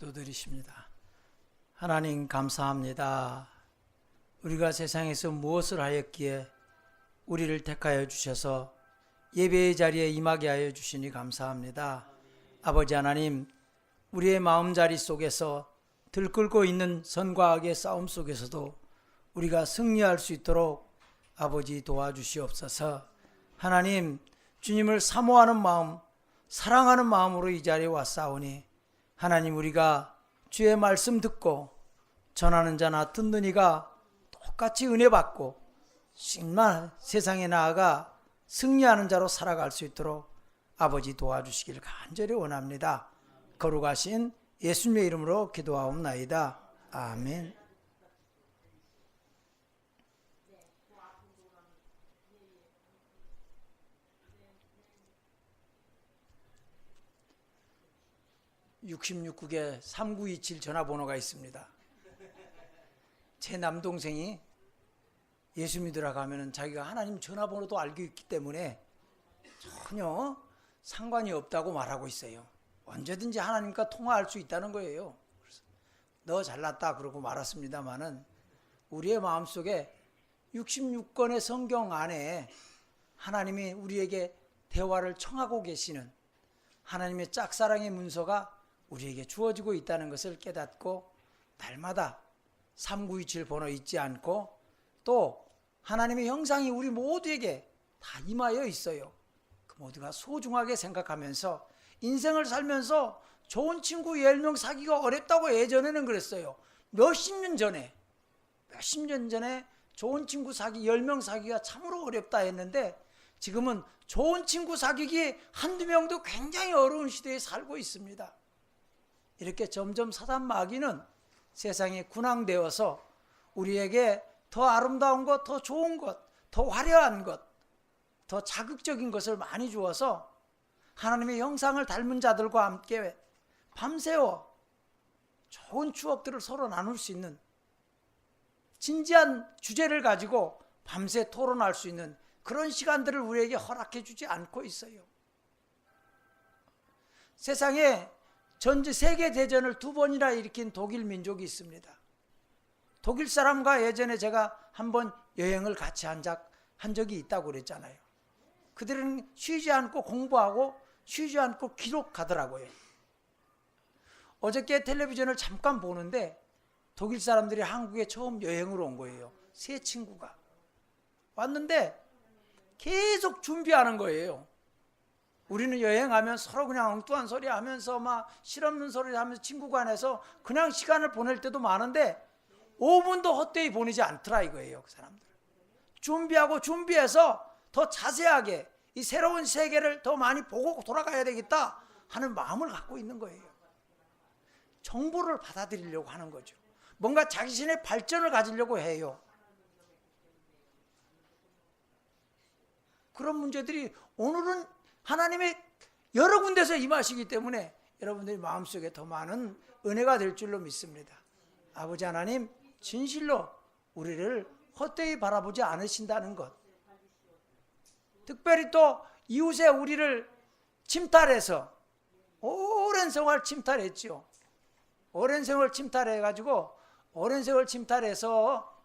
기도드리십니다. 하나님 감사합니다. 우리가 세상에서 무엇을 하였기에 우리를 택하여 주셔서 예배의 자리에 임하게 하여 주시니 감사합니다. 아버지 하나님, 우리의 마음 자리 속에서 들끓고 있는 선과 악의 싸움 속에서도 우리가 승리할 수 있도록 아버지 도와주시옵소서. 하나님, 주님을 사모하는 마음, 사랑하는 마음으로 이 자리에 왔사오니 하나님 우리가 주의 말씀 듣고 전하는 자나 듣는 이가 똑같이 은혜 받고 정말 세상에 나아가 승리하는 자로 살아갈 수 있도록 아버지 도와주시기를 간절히 원합니다. 거룩하신 예수님의 이름으로 기도하옵나이다. 아멘. (66국에) (3927) 전화번호가 있습니다 제 남동생이 예수 믿으러 가면은 자기가 하나님 전화번호도 알고 있기 때문에 전혀 상관이 없다고 말하고 있어요. 언제든지 하나님과 통화할 수 있다는 거예요. 그래서 너 잘났다 그러고 말았습니다만은 우리의 마음속에 66권의 성경 안에 하나님이 우리에게 대화를 청하고 계시는 하나님의 짝사랑의 문서가 우리에게 주어지고 있다는 것을 깨닫고 날마다 3927 번호 잊지 않고 또 하나님의 형상이 우리 모두에게 다 임하여 있어요. 그 모두가 소중하게 생각하면서 인생을 살면서 좋은 친구 10명 사기가 어렵다고 예전에는 그랬어요. 몇십 년 전에 몇십 년 전에 좋은 친구 사기 10명 사기가 참으로 어렵다 했는데 지금은 좋은 친구 사귀기 한두 명도 굉장히 어려운 시대에 살고 있습니다. 이렇게 점점 사단 마귀는 세상에 군항되어서 우리에게 더 아름다운 것, 더 좋은 것, 더 화려한 것, 더 자극적인 것을 많이 주어서 하나님의 형상을 닮은 자들과 함께 밤새워 좋은 추억들을 서로 나눌 수 있는 진지한 주제를 가지고 밤새 토론할 수 있는 그런 시간들을 우리에게 허락해 주지 않고 있어요. 세상에 전지 세계 대전을 두 번이나 일으킨 독일 민족이 있습니다. 독일 사람과 예전에 제가 한번 여행을 같이 한, 적, 한 적이 있다고 그랬잖아요. 그들은 쉬지 않고 공부하고 쉬지 않고 기록하더라고요. 어저께 텔레비전을 잠깐 보는데 독일 사람들이 한국에 처음 여행을 온 거예요. 세 친구가. 왔는데 계속 준비하는 거예요. 우리는 여행하면 서로 그냥 엉뚱한 소리 하면서 막 실없는 소리 하면서 친구 간에서 그냥 시간을 보낼 때도 많은데 5분도 헛되이 보내지 않더라 이거예요. 그 사람들. 준비하고 준비해서 더 자세하게 이 새로운 세계를 더 많이 보고 돌아가야 되겠다 하는 마음을 갖고 있는 거예요. 정보를 받아들이려고 하는 거죠. 뭔가 자신의 발전을 가지려고 해요. 그런 문제들이 오늘은 하나님의 여러 군데서 임하시기 때문에 여러분들이 마음속에 더 많은 은혜가 될 줄로 믿습니다. 아버지 하나님, 진실로 우리를 헛되이 바라보지 않으신다는 것. 특별히 또 이웃에 우리를 침탈해서 오랜 세월 침탈했죠. 오랜 세월 침탈해가지고 오랜 세월 침탈해서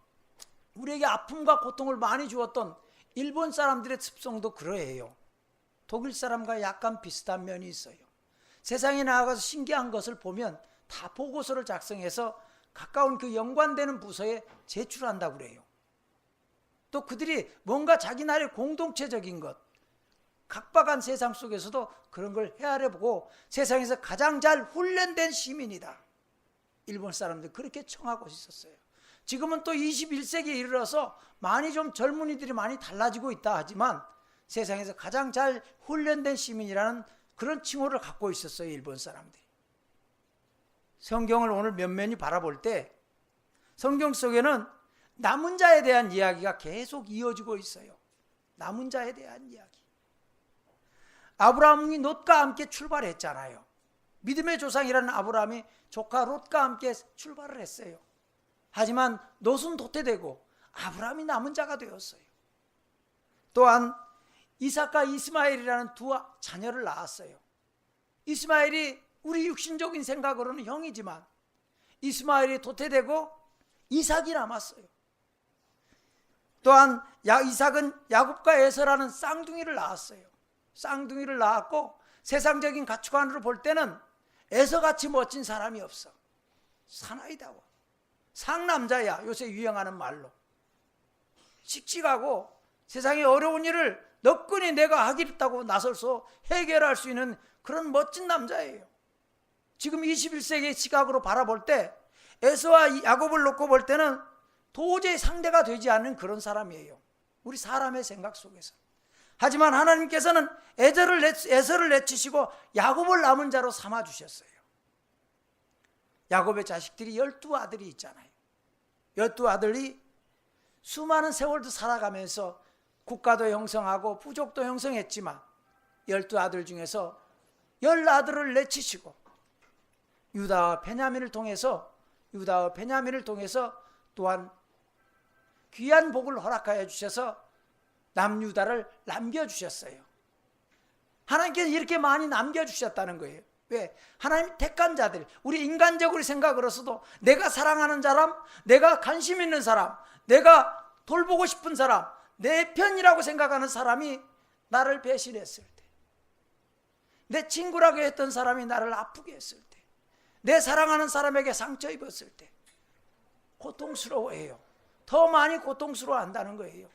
우리에게 아픔과 고통을 많이 주었던 일본 사람들의 습성도 그러해요. 독일 사람과 약간 비슷한 면이 있어요. 세상에 나아가서 신기한 것을 보면 다 보고서를 작성해서 가까운 그 연관되는 부서에 제출한다고 그래요. 또 그들이 뭔가 자기 나라의 공동체적인 것, 각박한 세상 속에서도 그런 걸 헤아려 보고 세상에서 가장 잘 훈련된 시민이다. 일본 사람들 그렇게 청하고 있었어요. 지금은 또 21세기에 이르러서 많이 좀 젊은이들이 많이 달라지고 있다 하지만 세상에서 가장 잘 훈련된 시민이라는 그런 칭호를 갖고 있었어요, 일본 사람들이. 성경을 오늘 면면히 바라볼 때 성경 속에는 남은 자에 대한 이야기가 계속 이어지고 있어요. 남은 자에 대한 이야기. 아브라함이 롯과 함께 출발했잖아요. 믿음의 조상이라는 아브라함이 조카 롯과 함께 출발을 했어요. 하지만 롯은 도태되고 아브라함이 남은 자가 되었어요. 또한 이삭과 이스마엘이라는 두 자녀를 낳았어요. 이스마엘이 우리 육신적인 생각으로는 형이지만 이스마엘이 도태되고 이삭이 남았어요. 또한 야, 이삭은 야곱과 에서라는 쌍둥이를 낳았어요. 쌍둥이를 낳았고 세상적인 가치관으로 볼 때는 에서같이 멋진 사람이 없어. 사나이다워. 상남자야. 요새 유행하는 말로. 씩씩하고 세상의 어려운 일을 너끈히 내가 하겠다고 나설서 해결할 수 있는 그런 멋진 남자예요. 지금 21세기의 시각으로 바라볼 때 에서와 야곱을 놓고 볼 때는 도저히 상대가 되지 않는 그런 사람이에요. 우리 사람의 생각 속에서. 하지만 하나님께서는 에서를, 내, 에서를 내치시고 야곱을 남은 자로 삼아 주셨어요. 야곱의 자식들이 열두 아들이 있잖아요. 열두 아들이 수많은 세월도 살아가면서 국가도 형성하고 부족도 형성했지만 열두 아들 중에서 열 아들을 내치시고 유다와 베냐민을 통해서 유다와 베냐민을 통해서 또한 귀한 복을 허락하여 주셔서 남유다를 남겨 주셨어요. 하나님께서 이렇게 많이 남겨 주셨다는 거예요. 왜? 하나님 택한 자들, 우리 인간적으로 생각으로서도 내가 사랑하는 사람, 내가 관심 있는 사람, 내가 돌보고 싶은 사람, 내 편이라고 생각하는 사람이 나를 배신했을 때, 내 친구라고 했던 사람이 나를 아프게 했을 때, 내 사랑하는 사람에게 상처 입었을 때, 고통스러워해요. 더 많이 고통스러워 한다는 거예요.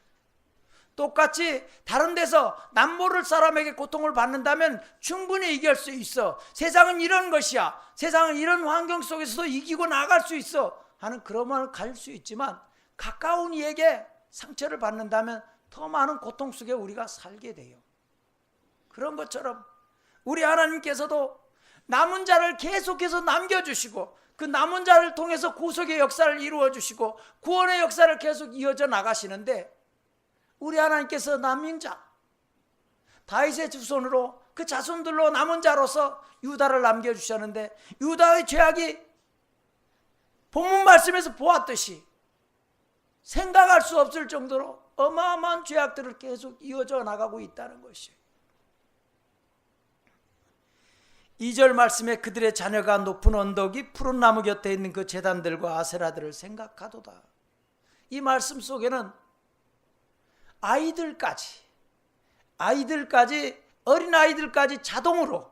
똑같이 다른 데서 남 모를 사람에게 고통을 받는다면 충분히 이길 수 있어. 세상은 이런 것이야. 세상은 이런 환경 속에서도 이기고 나갈 수 있어. 하는 그런 갈수 있지만 가까운 이에게 상처를 받는다면 더 많은 고통 속에 우리가 살게 돼요. 그런 것처럼 우리 하나님께서도 남은 자를 계속해서 남겨주시고 그 남은 자를 통해서 구속의 역사를 이루어 주시고 구원의 역사를 계속 이어져 나가시는데 우리 하나님께서 남인 자 다윗의 자손으로 그 자손들로 남은 자로서 유다를 남겨 주셨는데 유다의 죄악이 본문 말씀에서 보았듯이 생각할 수 없을 정도로 어마어마한 죄악들을 계속 이어져 나가고 있다는 것이에요. 2절 말씀에 그들의 자녀가 높은 언덕이 푸른 나무 곁에 있는 그 재단들과 아세라들을 생각하도다. 이 말씀 속에는 아이들까지 아이들까지 어린 아이들까지 자동으로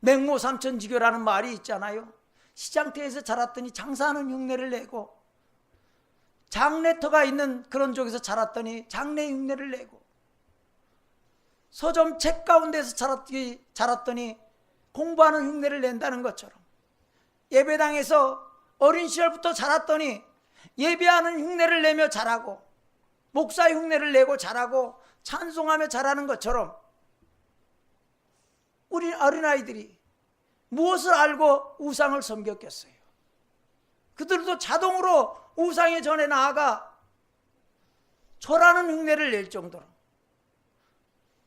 맹모 삼천지교라는 말이 있잖아요. 시장터에서 자랐더니 장사하는 흉내를 내고 장례터가 있는 그런 쪽에서 자랐더니 장례 흉내를 내고 서점 책 가운데서 자랐더니, 자랐더니 공부하는 흉내를 낸다는 것처럼 예배당에서 어린 시절부터 자랐더니 예배하는 흉내를 내며 자라고 목사 흉내를 내고 자라고 찬송하며 자라는 것처럼 우리 어린아이들이 무엇을 알고 우상을 섬겼겠어요? 그들도 자동으로 우상의 전에 나아가 절하는 흉내를 낼 정도로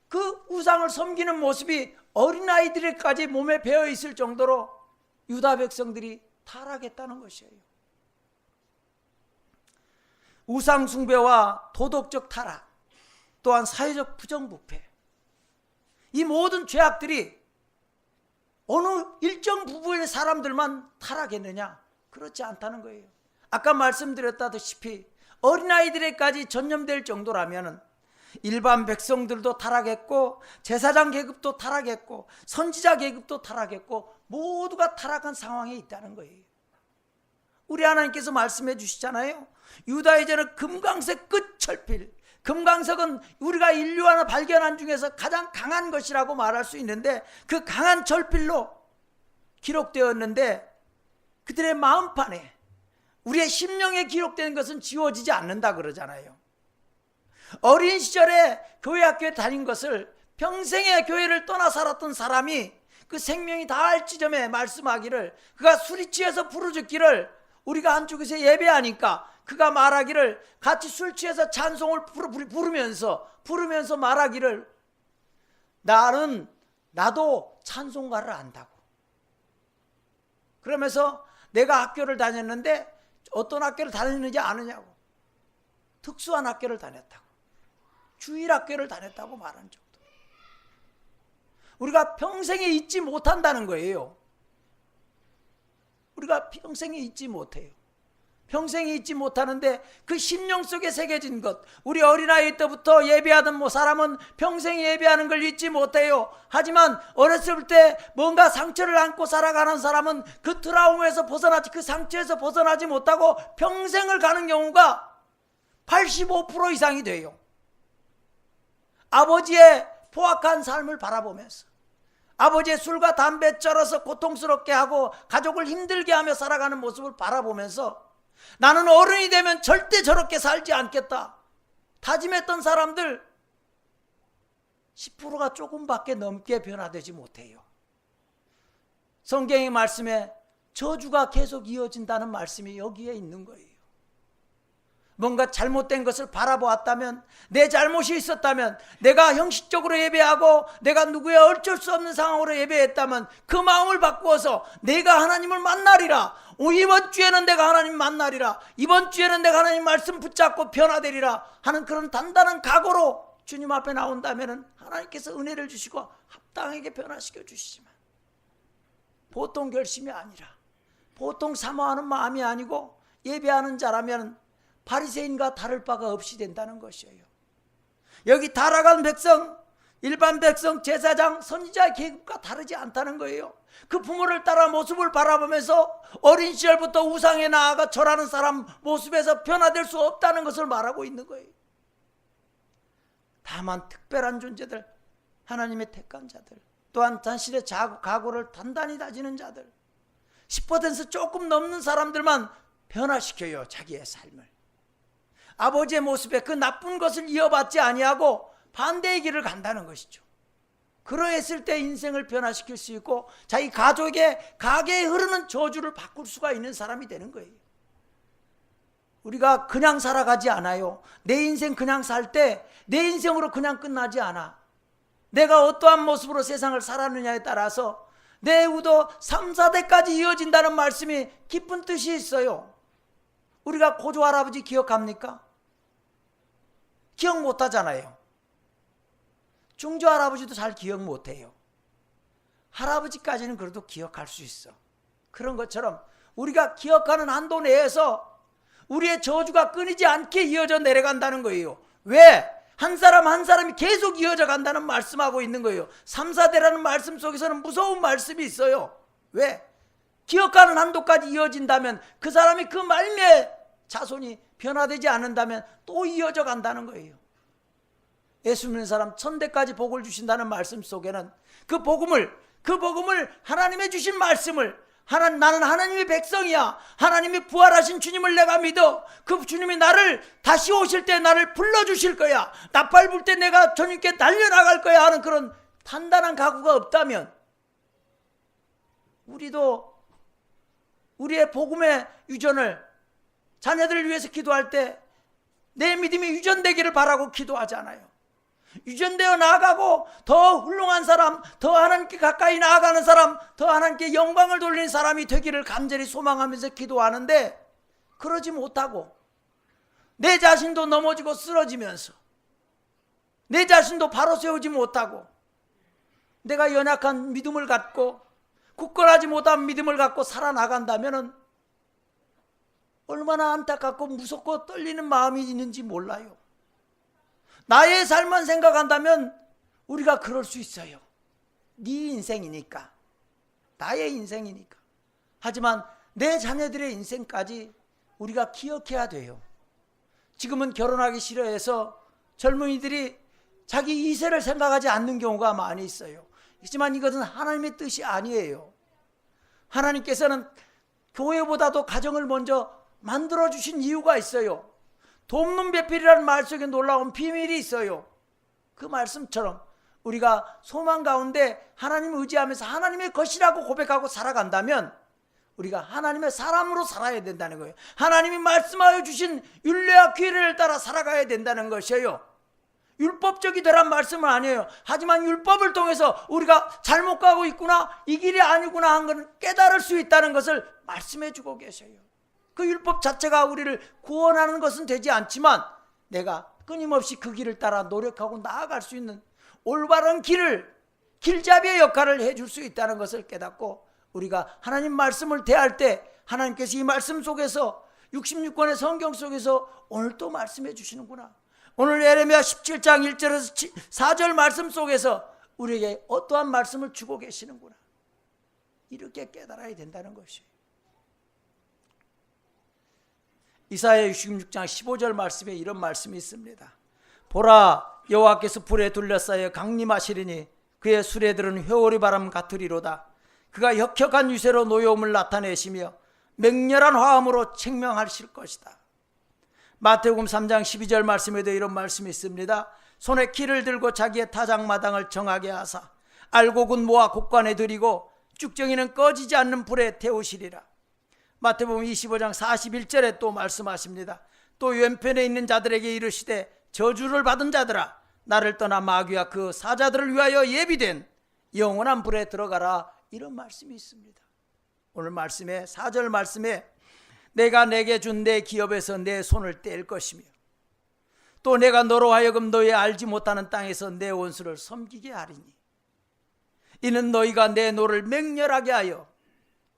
그 우상을 섬기는 모습이 어린아이들에까지 몸에 배어 있을 정도로 유다 백성들이 타락했다는 것이에요. 우상 숭배와 도덕적 타락, 또한 사회적 부정부패. 이 모든 죄악들이 어느 일정 부분의 사람들만 타락했느냐? 그렇지 않다는 거예요. 아까 말씀드렸다시피 어린아이들에까지 전염될 정도라면 일반 백성들도 타락했고 제사장 계급도 타락했고 선지자 계급도 타락했고 모두가 타락한 상황에 있다는 거예요. 우리 하나님께서 말씀해 주시잖아요. 유다이제는 금강석 끝철필. 금강석은 우리가 인류 하나 발견한 중에서 가장 강한 것이라고 말할 수 있는데 그 강한 철필로 기록되었는데 그들의 마음판에 우리의 심령에 기록된 것은 지워지지 않는다 그러잖아요. 어린 시절에 교회 학교에 다닌 것을 평생의 교회를 떠나 살았던 사람이 그 생명이 다할 지점에 말씀하기를 그가 술이 취해서 부르짖기를 우리가 한쪽에서 예배하니까 그가 말하기를 같이 술 취해서 찬송을 부르면서 부르면서 말하기를 나는 나도 찬송가를 안다고. 그러면서 내가 학교를 다녔는데 어떤 학교를 다녔는지 아느냐고. 특수한 학교를 다녔다고. 주일 학교를 다녔다고 말한 정도. 우리가 평생에 잊지 못한다는 거예요. 우리가 평생에 잊지 못해요. 평생에 잊지 못하는데 그 심령 속에 새겨진 것, 우리 어린아이 때부터 예배하던 뭐 사람은 평생 예배하는 걸 잊지 못해요. 하지만 어렸을 때 뭔가 상처를 안고 살아가는 사람은 그 트라우마에서 벗어나지, 그 상처에서 벗어나지 못하고 평생을 가는 경우가 85% 이상이 돼요. 아버지의 포악한 삶을 바라보면서 아버지의 술과 담배 쩔어서 고통스럽게 하고 가족을 힘들게 하며 살아가는 모습을 바라보면서 나는 어른이 되면 절대 저렇게 살지 않겠다. 다짐했던 사람들 10%가 조금밖에 넘게 변화되지 못해요. 성경의 말씀에 저주가 계속 이어진다는 말씀이 여기에 있는 거예요. 뭔가 잘못된 것을 바라보았다면 내 잘못이 있었다면 내가 형식적으로 예배하고 내가 누구의 어쩔 수 없는 상황으로 예배했다면 그 마음을 바꾸어서 내가 하나님을 만나리라. 오, 이번 주에는 내가 하나님 만나리라. 이번 주에는 내가 하나님 말씀 붙잡고 변화되리라 하는 그런 단단한 각오로 주님 앞에 나온다면 하나님께서 은혜를 주시고 합당하게 변화시켜 주시지만 보통 결심이 아니라 보통 사모하는 마음이 아니고 예배하는 자라면 바리새인과 다를 바가 없이 된다는 것이에요. 여기 타락한 백성, 일반 백성, 제사장, 선지자의 계급과 다르지 않다는 거예요. 그 부모를 따라 모습을 바라보면서 어린 시절부터 우상에 나아가 절하는 사람 모습에서 변화될 수 없다는 것을 말하고 있는 거예요. 다만 특별한 존재들, 하나님의 택한 자들, 또한 자신의 각오를 단단히 다지는 자들, 10% 조금 넘는 사람들만 변화시켜요, 자기의 삶을. 아버지의 모습에 그 나쁜 것을 이어받지 아니하고 반대의 길을 간다는 것이죠. 그러했을 때 인생을 변화시킬 수 있고 자기 가족의 가게에 흐르는 저주를 바꿀 수가 있는 사람이 되는 거예요. 우리가 그냥 살아가지 않아요. 내 인생 그냥 살 때 내 인생으로 그냥 끝나지 않아. 내가 어떠한 모습으로 세상을 살았느냐에 따라서 내 우도 3, 4대까지 이어진다는 말씀이 깊은 뜻이 있어요. 우리가 고조 할아버지 기억합니까? 기억 못 하잖아요. 중조 할아버지도 잘 기억 못 해요. 할아버지까지는 그래도 기억할 수 있어. 그런 것처럼 우리가 기억하는 한도 내에서 우리의 저주가 끊이지 않게 이어져 내려간다는 거예요. 왜? 한 사람 한 사람이 계속 이어져 간다는 말씀하고 있는 거예요. 3, 4대라는 말씀 속에서는 무서운 말씀이 있어요. 왜? 기억하는 한도까지 이어진다면 그 사람이 그 말미에 자손이 변화되지 않는다면 또 이어져 간다는 거예요. 예수 믿는 사람 천대까지 복을 주신다는 말씀 속에는 그 복음을 그 복음을 하나님의 주신 말씀을 하나 나는 하나님의 백성이야. 하나님이 부활하신 주님을 내가 믿어. 그 주님이 나를 다시 오실 때 나를 불러 주실 거야. 나팔 불 때 내가 주님께 달려 나갈 거야 하는 그런 단단한 각오가 없다면 우리도 우리의 복음의 유전을 자녀들을 위해서 기도할 때 내 믿음이 유전되기를 바라고 기도하잖아요. 유전되어 나아가고 더 훌륭한 사람, 더 하나님께 가까이 나아가는 사람, 더 하나님께 영광을 돌리는 사람이 되기를 간절히 소망하면서 기도하는데 그러지 못하고 내 자신도 넘어지고 쓰러지면서 내 자신도 바로 세우지 못하고 내가 연약한 믿음을 갖고 굳건하지 못한 믿음을 갖고 살아나간다면은 얼마나 안타깝고 무섭고 떨리는 마음이 있는지 몰라요. 나의 삶만 생각한다면 우리가 그럴 수 있어요. 네 인생이니까. 나의 인생이니까. 하지만 내 자녀들의 인생까지 우리가 기억해야 돼요. 지금은 결혼하기 싫어해서 젊은이들이 자기 이세를 생각하지 않는 경우가 많이 있어요. 하지만 이것은 하나님의 뜻이 아니에요. 하나님께서는 교회보다도 가정을 먼저 만들어 주신 이유가 있어요. 돕는 배필이라는 말 속에 놀라운 비밀이 있어요. 그 말씀처럼 우리가 소망 가운데 하나님 의지하면서 하나님의 것이라고 고백하고 살아간다면 우리가 하나님의 사람으로 살아야 된다는 거예요. 하나님이 말씀하여 주신 율례와 규례를 따라 살아가야 된다는 것이에요. 율법적이 되란 말씀은 아니에요. 하지만 율법을 통해서 우리가 잘못 가고 있구나, 이 길이 아니구나 한 것을 깨달을 수 있다는 것을 말씀해 주고 계셔요. 그 율법 자체가 우리를 구원하는 것은 되지 않지만 내가 끊임없이 그 길을 따라 노력하고 나아갈 수 있는 올바른 길을 길잡이의 역할을 해줄 수 있다는 것을 깨닫고 우리가 하나님 말씀을 대할 때 하나님께서 이 말씀 속에서 66권의 성경 속에서 오늘 또 말씀해 주시는구나. 오늘 에레미야 17장 1절에서 4절 말씀 속에서 우리에게 어떠한 말씀을 주고 계시는구나. 이렇게 깨달아야 된다는 것이. 이사야 66장 15절 말씀에 이런 말씀이 있습니다. 보라 여호와께서 불에 둘러싸여 강림하시리니 그의 수레들은 회오리 바람 같으리로다. 그가 혁혁한 유세로 노여움을 나타내시며 맹렬한 화음으로 책명하실 것이다. 마태복음 3장 12절 말씀에도 이런 말씀이 있습니다. 손에 키를 들고 자기의 타작마당을 정하게 하사 알곡은 모아 곡관에 들이고 쭉정이는 꺼지지 않는 불에 태우시리라. 마태복음 25장 41절에 또 말씀하십니다. 또 왼편에 있는 자들에게 이르시되 저주를 받은 자들아 나를 떠나 마귀와 그 사자들을 위하여 예비된 영원한 불에 들어가라 이런 말씀이 있습니다. 오늘 말씀에 4절 말씀에 내가 내게 준 내 기업에서 내 손을 뗄 것이며 또 내가 너로 하여금 너의 알지 못하는 땅에서 내 원수를 섬기게 하리니 이는 너희가 내 노를 맹렬하게 하여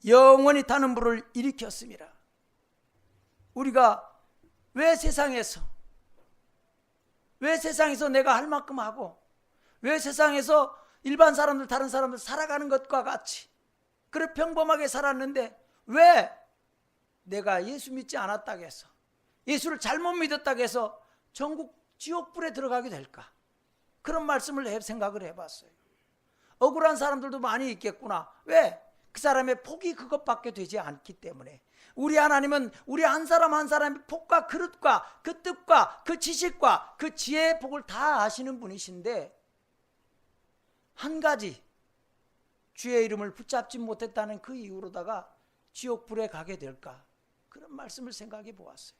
영원히 타는 불을 일으켰습니다. 우리가 왜 세상에서 왜 세상에서 내가 할 만큼 하고 왜 세상에서 일반 사람들 다른 사람들 살아가는 것과 같이 그래 평범하게 살았는데 왜 내가 예수 믿지 않았다고 해서 예수를 잘못 믿었다고 해서 전국 지옥불에 들어가게 될까? 그런 말씀을 해, 생각을 해봤어요. 억울한 사람들도 많이 있겠구나. 왜? 그 사람의 폭이 그것밖에 되지 않기 때문에 우리 하나님은 우리 한 사람 한 사람의 폭과 그릇과 그 뜻과 그 지식과 그 지혜의 폭을 다 아시는 분이신데 한 가지 주의 이름을 붙잡지 못했다는 그 이유로다가 지옥불에 가게 될까 그런 말씀을 생각해 보았어요.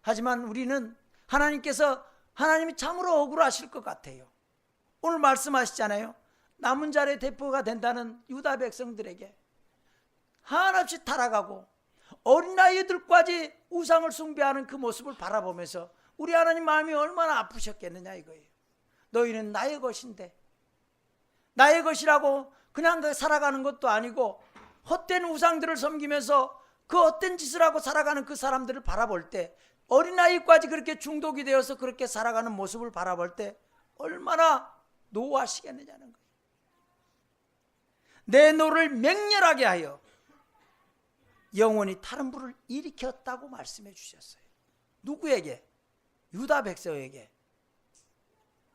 하지만 우리는 하나님께서 하나님이 참으로 억울하실 것 같아요. 오늘 말씀하시잖아요. 남은 자의 대표가 된다는 유다 백성들에게 한없이 타락하고 어린아이들까지 우상을 숭배하는 그 모습을 바라보면서 우리 하나님 마음이 얼마나 아프셨겠느냐 이거예요. 너희는 나의 것인데 나의 것이라고 그냥 그 살아가는 것도 아니고 헛된 우상들을 섬기면서 그 헛된 짓을 하고 살아가는 그 사람들을 바라볼 때 어린아이까지 그렇게 중독이 되어서 그렇게 살아가는 모습을 바라볼 때 얼마나 노하시겠느냐는 거예요. 내 노를 맹렬하게 하여 영원히 타는 불을 일으켰다고 말씀해 주셨어요. 누구에게? 유다 백성에게.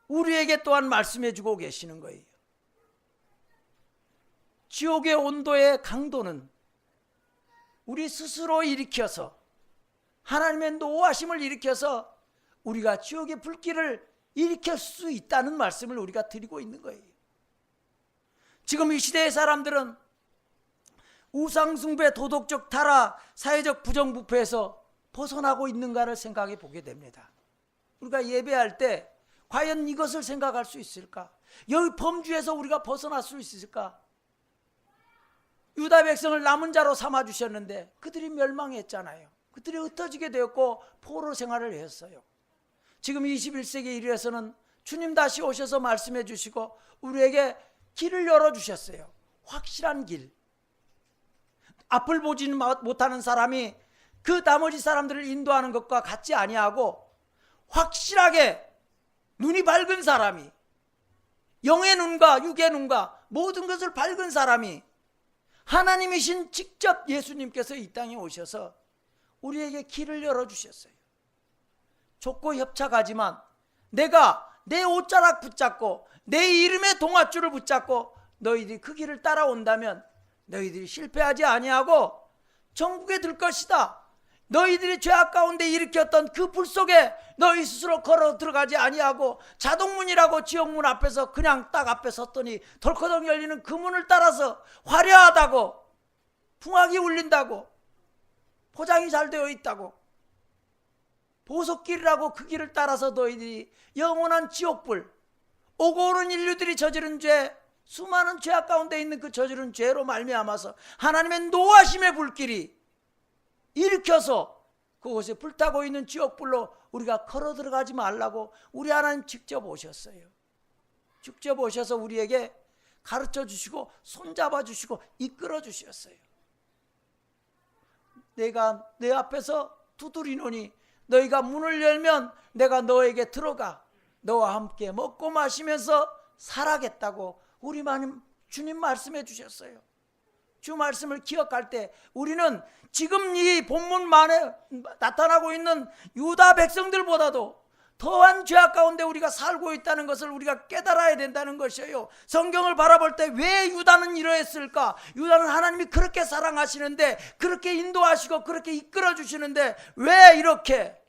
우리에게 또한 말씀해 주고 계시는 거예요. 지옥의 온도의 강도는 우리 스스로 일으켜서 하나님의 노하심을 일으켜서 우리가 지옥의 불길을 일으킬 수 있다는 말씀을 우리가 드리고 있는 거예요. 지금 이 시대의 사람들은 우상숭배, 도덕적 타락, 사회적 부정부패에서 벗어나고 있는가를 생각해 보게 됩니다. 우리가 예배할 때 과연 이것을 생각할 수 있을까? 여기 범주에서 우리가 벗어날 수 있을까? 유다 백성을 남은 자로 삼아 주셨는데 그들이 멸망했잖아요. 그들이 흩어지게 되었고 포로 생활을 했어요. 지금 21세기 이래서는 주님 다시 오셔서 말씀해 주시고 우리에게 길을 열어 주셨어요. 확실한 길. 앞을 보지는 못하는 사람이 그 나머지 사람들을 인도하는 것과 같지 아니하고 확실하게 눈이 밝은 사람이 영의 눈과 육의 눈과 모든 것을 밝은 사람이 하나님이신 직접 예수님께서 이 땅에 오셔서 우리에게 길을 열어 주셨어요. 좁고 협착하지만 내가 내 옷자락 붙잡고 내 이름의 동아줄을 붙잡고 너희들이 그 길을 따라온다면 너희들이 실패하지 아니하고 천국에 들 것이다. 너희들이 죄악 가운데 일으켰던 그 불 속에 너희 스스로 걸어 들어가지 아니하고 자동문이라고 지옥문 앞에서 그냥 딱 앞에 섰더니 덜커덕 열리는 그 문을 따라서 화려하다고 풍악이 울린다고 포장이 잘 되어 있다고 보석길이라고 그 길을 따라서 너희들이 영원한 지옥불 오고 오는 인류들이 저지른 죄 수많은 죄악 가운데 있는 그 저지른 죄로 말미암아서 하나님의 노하심의 불길이 일으켜서 그곳에 불타고 있는 지옥불로 우리가 걸어 들어가지 말라고 우리 하나님 직접 오셨어요. 직접 오셔서 우리에게 가르쳐 주시고 손잡아 주시고 이끌어 주셨어요. 내가 내 앞에서 두드리노니 너희가 문을 열면 내가 너에게 들어가 너와 함께 먹고 마시면서 살아겠다고 우리 주님 말씀해 주셨어요. 주 말씀을 기억할 때 우리는 지금 이 본문만에 나타나고 있는 유다 백성들보다도 더한 죄악 가운데 우리가 살고 있다는 것을 우리가 깨달아야 된다는 것이에요. 성경을 바라볼 때 왜 유다는 이러했을까? 유다는 하나님이 그렇게 사랑하시는데 그렇게 인도하시고 그렇게 이끌어 주시는데 왜 이렇게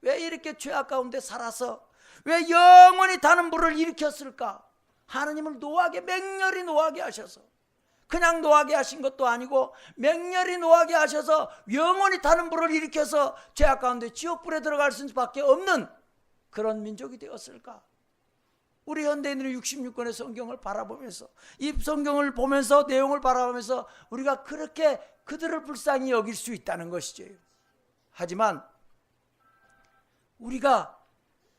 왜 이렇게 죄악 가운데 살아서 왜 영원히 타는 불을 일으켰을까? 하나님을 노하게 맹렬히 노하게 하셔서 그냥 노하게 하신 것도 아니고 맹렬히 노하게 하셔서 영원히 타는 불을 일으켜서 죄악 가운데 지옥불에 들어갈 수밖에 없는 그런 민족이 되었을까? 우리 현대인들은 66권의 성경을 바라보면서 이 성경을 보면서 내용을 바라보면서 우리가 그렇게 그들을 불쌍히 여길 수 있다는 것이죠. 하지만 우리가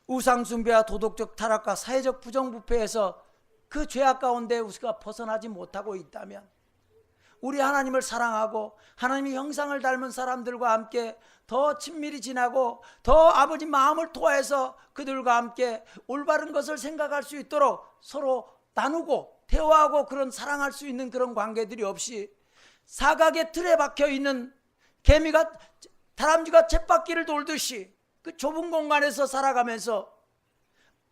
우상 숭배와 도덕적 타락과 사회적 부정부패에서 그 죄악 가운데 우리가 벗어나지 못하고 있다면 우리 하나님을 사랑하고 하나님의 형상을 닮은 사람들과 함께 더 친밀히 지나고 더 아버지 마음을 토해서 그들과 함께 올바른 것을 생각할 수 있도록 서로 나누고 대화하고 그런 사랑할 수 있는 그런 관계들이 없이 사각의 틀에 박혀 있는 개미가 다람쥐가 쳇바퀴를 돌듯이 그 좁은 공간에서 살아가면서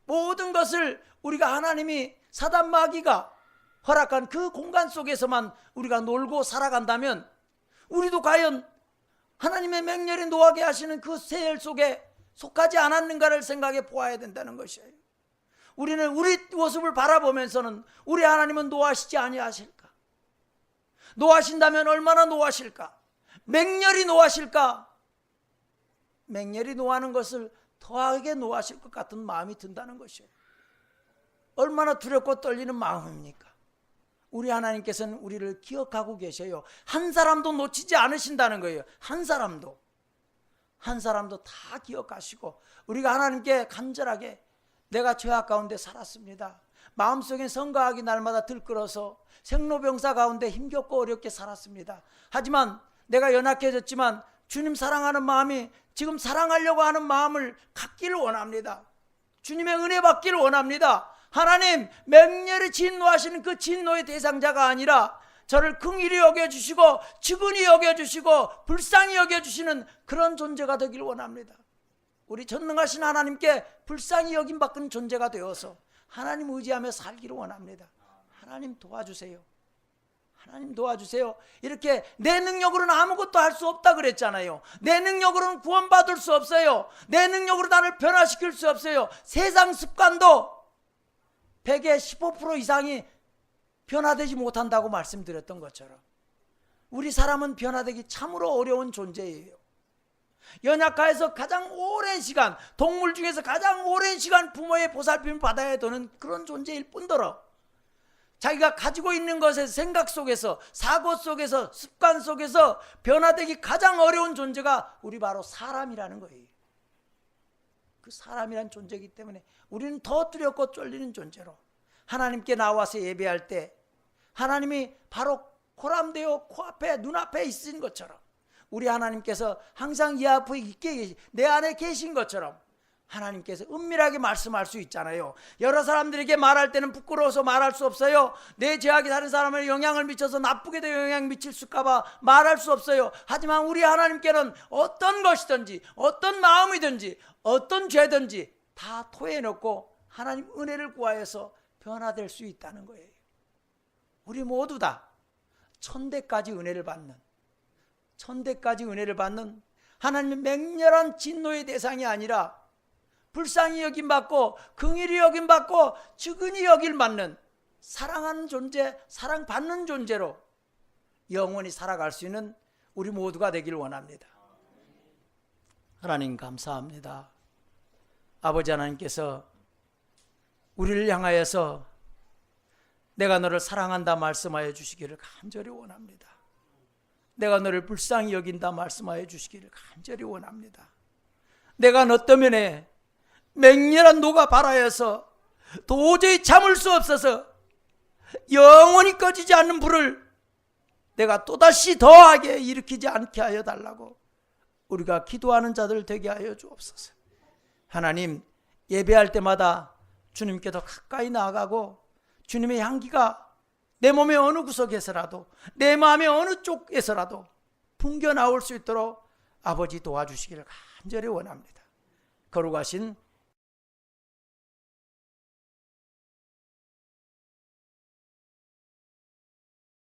모든 것을 우리가 하나님이 사단 마귀가 허락한 그 공간 속에서만 우리가 놀고 살아간다면 우리도 과연 하나님의 맹렬히 노하게 하시는 그 세열 속에 속하지 않았는가를 생각해 보아야 된다는 것이에요. 우리는 우리 모습을 바라보면서는 우리 하나님은 노하시지 아니하실까? 노하신다면 얼마나 노하실까? 맹렬히 노하실까? 맹렬히 노하는 것을 더하게 노하실 것 같은 마음이 든다는 것이에요. 얼마나 두렵고 떨리는 마음입니까? 우리 하나님께서는 우리를 기억하고 계셔요. 한 사람도 놓치지 않으신다는 거예요. 한 사람도. 한 사람도 다 기억하시고 우리가 하나님께 간절하게 내가 죄악 가운데 살았습니다. 마음속에 성가하기 날마다 들끓어서 생로병사 가운데 힘겹고 어렵게 살았습니다. 하지만 내가 연약해졌지만 주님 사랑하는 마음이 지금 사랑하려고 하는 마음을 갖기를 원합니다. 주님의 은혜 받기를 원합니다. 하나님 맹렬히 진노하시는 그 진노의 대상자가 아니라 저를 긍휼히 여겨주시고 측은히 여겨주시고 불쌍히 여겨주시는 그런 존재가 되길 원합니다. 우리 전능하신 하나님께 불쌍히 여김받는 존재가 되어서 하나님 의지하며 살기를 원합니다. 하나님 도와주세요. 하나님 도와주세요. 이렇게 내 능력으로는 아무것도 할 수 없다 그랬잖아요. 내 능력으로는 구원받을 수 없어요. 내 능력으로 나를 변화시킬 수 없어요. 세상 습관도 100의 15% 이상이 변화되지 못한다고 말씀드렸던 것처럼 우리 사람은 변화되기 참으로 어려운 존재예요. 연약하에서 가장 오랜 시간, 동물 중에서 가장 오랜 시간 부모의 보살핌을 받아야 되는 그런 존재일 뿐더러 자기가 가지고 있는 것의 생각 속에서, 사고 속에서, 습관 속에서 변화되기 가장 어려운 존재가 우리 바로 사람이라는 거예요. 그 사람이란 존재이기 때문에 우리는 더 두렵고 쫄리는 존재로 하나님께 나와서 예배할 때 하나님이 바로 코람되어 코앞에 눈앞에 있은 것처럼 우리 하나님께서 항상 이 앞에 있게 계시, 내 안에 계신 것처럼 하나님께서 은밀하게 말씀할 수 있잖아요. 여러 사람들에게 말할 때는 부끄러워서 말할 수 없어요. 내 죄악이 다른 사람에 영향을 미쳐서 나쁘게 도 영향 미칠 수까봐 말할 수 없어요. 하지만 우리 하나님께는 어떤 것이든지 어떤 마음이든지 어떤 죄든지 다 토해놓고 하나님 은혜를 구하여서 변화될 수 있다는 거예요. 우리 모두 다 천대까지 은혜를 받는 천대까지 은혜를 받는 하나님의 맹렬한 진노의 대상이 아니라 불쌍히 여김 받고 긍휼히 여김 받고 측은히 여길 받는 사랑하는 존재, 사랑받는 존재로 영원히 살아갈 수 있는 우리 모두가 되길 원합니다. 하나님 감사합니다. 아버지 하나님께서 우리를 향하여서 내가 너를 사랑한다 말씀하여 주시기를 간절히 원합니다. 내가 너를 불쌍히 여긴다 말씀하여 주시기를 간절히 원합니다. 내가 너 때문에 맹렬한 노가 발하여서 도저히 참을 수 없어서 영원히 꺼지지 않는 불을 내가 또다시 더하게 일으키지 않게 하여 달라고 우리가 기도하는 자들 되게 하여 주옵소서. 하나님 예배할 때마다 주님께 더 가까이 나아가고 주님의 향기가 내 몸의 어느 구석에서라도 내 마음의 어느 쪽에서라도 풍겨 나올 수 있도록 아버지 도와주시기를 간절히 원합니다. 거룩하신